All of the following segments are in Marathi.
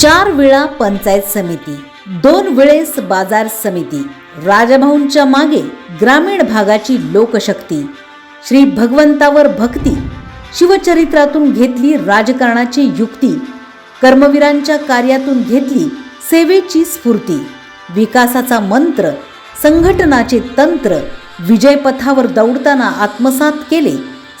चार वेळा पंचायत समिती दोन वेळेस बाजार समिती राजभाऊंच्या मागे ग्रामीण भागाची लोकशक्ती श्री भगवंतावर भक्ती शिवचरित्रातून घेतली राजकारणाची युक्ती कर्मवीरांच्या कार्यातून घेतली सेवेची स्फूर्ती विकासाचा मंत्र संघटनाचे तंत्र विजयपथावर दौडताना आत्मसात केले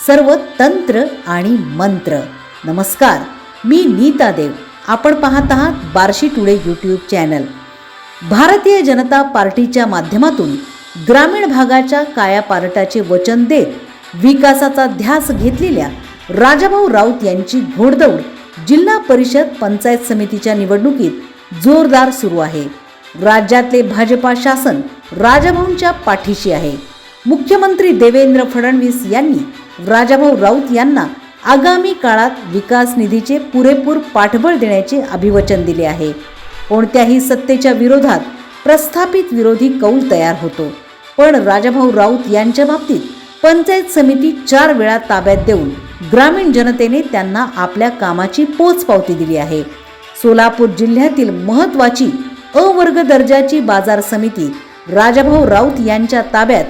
सर्व तंत्र आणि मंत्र. नमस्कार मी नीता देव. आपण पाहत आहात Barshi today YouTube channel Bharatiya Janata पार्टीच्या माध्यमातून ग्रामीण भागाच्या कायापालटाचे वचन देत विकासाचा ध्यास घेतलेल्या राजाभाऊ राऊत यांची घोडदौड जिल्हा परिषद पंचायत समितीच्या निवडणुकीत जोरदार सुरू आहे. राज्यातले भाजपा शासन राजाभाऊंच्या पाठीशी आहे. मुख्यमंत्री देवेंद्र फडणवीस यांनी राजाभाऊ राऊत यांना आगामी काळात विकास निधीचे पुरेपूर पाठबळ देण्याचे अभिवचन दिले आहे. कोणत्याही सत्तेच्या विरोधात प्रस्थापित विरोधी कौल तयार होतो. पण राजाभाऊ राऊत यांच्या बाबतीत पंचायत समिती चार वेळा ताब्यात देऊन ग्रामीण जनतेने त्यांना आपल्या कामाची पोचपावती दिली आहे. सोलापूर जिल्ह्यातील महत्वाची अवर्ग दर्जाची बाजार समिती राजाभाऊ राऊत यांच्या ताब्यात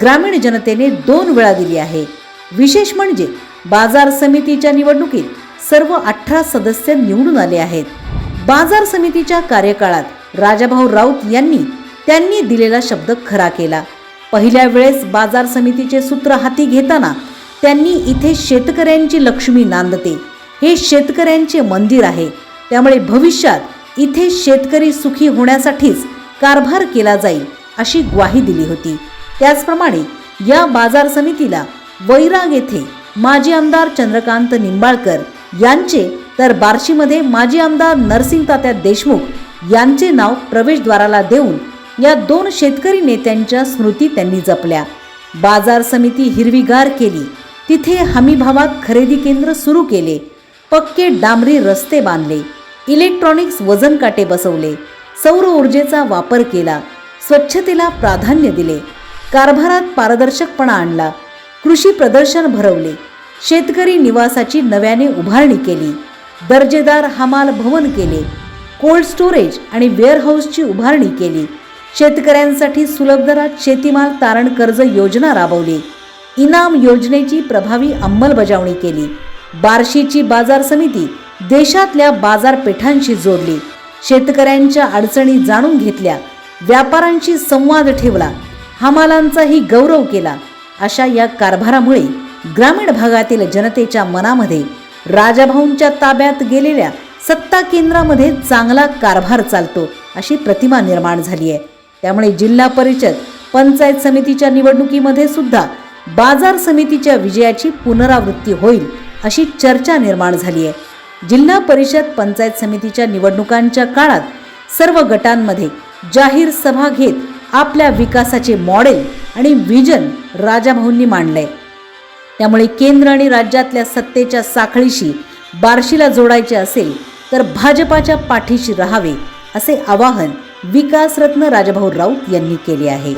ग्रामीण जनतेने दोन वेळा दिली आहे. विशेष म्हणजे बाजार समितीच्या निवडणुकीत सर्व अठरा सदस्य निवडून आले आहेत. बाजार समितीच्या कार्यकाळात राजाभाऊ राऊत यांनी त्यांनी दिलेला शब्द खरा केला. पहिल्या वेळेस बाजार समितीचे सूत्र हाती घेताना त्यांनी इथे शेतकऱ्यांची लक्ष्मी नांदते. हे शेतकऱ्यांचे मंदिर आहे. त्यामुळे भविष्यात इथे शेतकरी सुखी होण्यासाठीच कारभार केला जाईल अशी ग्वाही दिली होती. त्याचप्रमाणे या बाजार समितीला वैराग येथे माजी आमदार चंद्रकांत निंबाळकर यांचे तर बार्शीमध्ये माजी आमदार नरसिंग तात्या देशमुख यांचे नाव प्रवेशद्वाराला देऊन या दोन शेतकरी नेत्यांच्या स्मृती त्यांनी जपल्या. बाजार समिती हिरवीगार केली. तिथे हमीभावात खरेदी केंद्र सुरू केले. पक्के डांबरी रस्ते बांधले. इलेक्ट्रॉनिक्स वजन काटे बसवले. सौर ऊर्जेचा वापर केला. स्वच्छतेला प्राधान्य दिले. कारभारात पारदर्शकपणा आणला. कृषी प्रदर्शन भरवले. शेतकरी निवासाची नव्याने उभारणी केली. दर्जेदार हमाल भवन केले. कोल्ड स्टोरेज आणि वेअरहाऊसची उभारणी केली. शेतकऱ्यांसाठी सुलभ दरात शेतीमाल तारण कर्ज योजना राबवली. इनाम योजनेची प्रभावी अंमलबजावणी केली. बार्शीची बाजार समिती देशातल्या बाजारपेठांशी जोडली. शेतकऱ्यांच्या अडचणी जाणून घेतल्या. व्यापाऱ्यांशी संवाद ठेवला. हमालांचाही गौरव केला. अशा या कारभारामुळे ग्रामीण भागातील जनतेच्या मनामध्ये राजाभाऊंच्या ताब्यात गेलेल्या सत्ता केंद्रामध्ये चांगला कारभार चालतो अशी प्रतिमा निर्माण झाली आहे. त्यामुळे जिल्हा परिषद पंचायत समितीच्या निवडणुकीमध्ये सुद्धा बाजार समितीच्या विजयाची पुनरावृत्ती होईल अशी चर्चा निर्माण झाली आहे. जिल्हा परिषद पंचायत समितीच्या निवडणुकांच्या काळात सर्व गटांमध्ये जाहीर सभा घेत आपल्या विकासाचे मॉडेल आणि विजन राजाभाऊंनी मांडलंय. त्यामुळे केंद्र आणि राज्यातल्या सत्तेच्या साखळीशी बार्शीला जोडायचे असेल तर भाजपाच्या पाठीशी राहावे असे आवाहन विकासरत्न राजाभाऊ राऊत यांनी केले आहे.